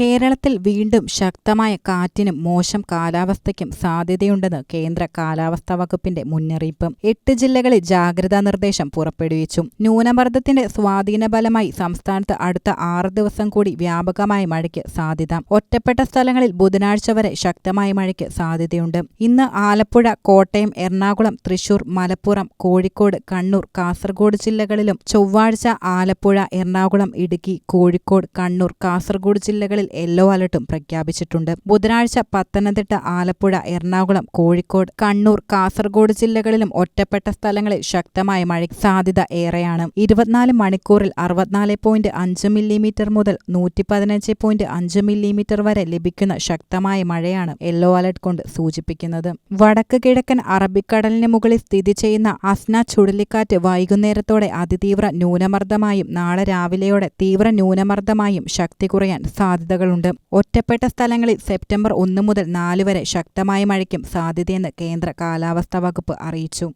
കേരളത്തിൽ വീണ്ടും ശക്തമായ കാറ്റിനും മോശം കാലാവസ്ഥയ്ക്കും സാധ്യതയുണ്ടെന്ന് കേന്ദ്ര കാലാവസ്ഥാ വകുപ്പിന്റെ മുന്നറിയിപ്പ്. എട്ട് ജില്ലകളിൽ ജാഗ്രതാ നിർദ്ദേശം പുറപ്പെടുവിച്ചു. ന്യൂനമർദ്ദത്തിന്റെ സ്വാധീന ഫലമായി സംസ്ഥാനത്ത് അടുത്ത ആറ് ദിവസം കൂടി വ്യാപകമായ മഴയ്ക്ക് സാധ്യത. ഒറ്റപ്പെട്ട സ്ഥലങ്ങളിൽ ബുധനാഴ്ച വരെ ശക്തമായ മഴയ്ക്ക് സാധ്യതയുണ്ട്. ഇന്ന് ആലപ്പുഴ കോട്ടയം എറണാകുളം തൃശൂർ മലപ്പുറം കോഴിക്കോട് കണ്ണൂർ കാസർഗോഡ് ജില്ലകളിലും ചൊവ്വാഴ്ച ആലപ്പുഴ എറണാകുളം ഇടുക്കി കോഴിക്കോട് കണ്ണൂർ കാസർഗോഡ് ജില്ലകളിൽ യെല്ലോ അലർട്ടും പ്രഖ്യാപിച്ചിട്ടുണ്ട്. ബുധനാഴ്ച പത്തനംതിട്ട ആലപ്പുഴ എറണാകുളം കോഴിക്കോട് കണ്ണൂർ കാസർഗോഡ് ജില്ലകളിലും ഒറ്റപ്പെട്ട സ്ഥലങ്ങളിൽ ശക്തമായ മഴയ്ക്ക് സാധ്യത ഏറെയാണ്. ഇരുപത്തിനാല് മണിക്കൂറിൽ അറുപത്തിനാല് പോയിന്റ് അഞ്ച് മില്ലിമീറ്റർ മുതൽ നൂറ്റി പതിനഞ്ച് പോയിന്റ് അഞ്ച് മില്ലിമീറ്റർ വരെ ലഭിക്കുന്ന ശക്തമായ മഴയാണ് യെല്ലോ അലർട്ട് കൊണ്ട് സൂചിപ്പിക്കുന്നത്. വടക്ക് കിഴക്കൻ അറബിക്കടലിന് മുകളിൽ സ്ഥിതി ചെയ്യുന്ന അസ്ന ചുഴലിക്കാറ്റ് വൈകുന്നേരത്തോടെ അതിതീവ്ര ന്യൂനമർദ്ദമായും നാളെ രാവിലെയോടെ തീവ്ര ന്യൂനമർദ്ദമായും ശക്തി കുറയാൻ സാധ്യതകളുണ്ട് ഒറ്റപ്പെട്ട സ്ഥലങ്ങളിൽ സെപ്റ്റംബർ ഒന്ന് മുതൽ നാല് വരെ ശക്തമായ മഴയ്ക്കും സാധ്യതയെന്ന് കേന്ദ്ര കാലാവസ്ഥാ വകുപ്പ് അറിയിച്ചു.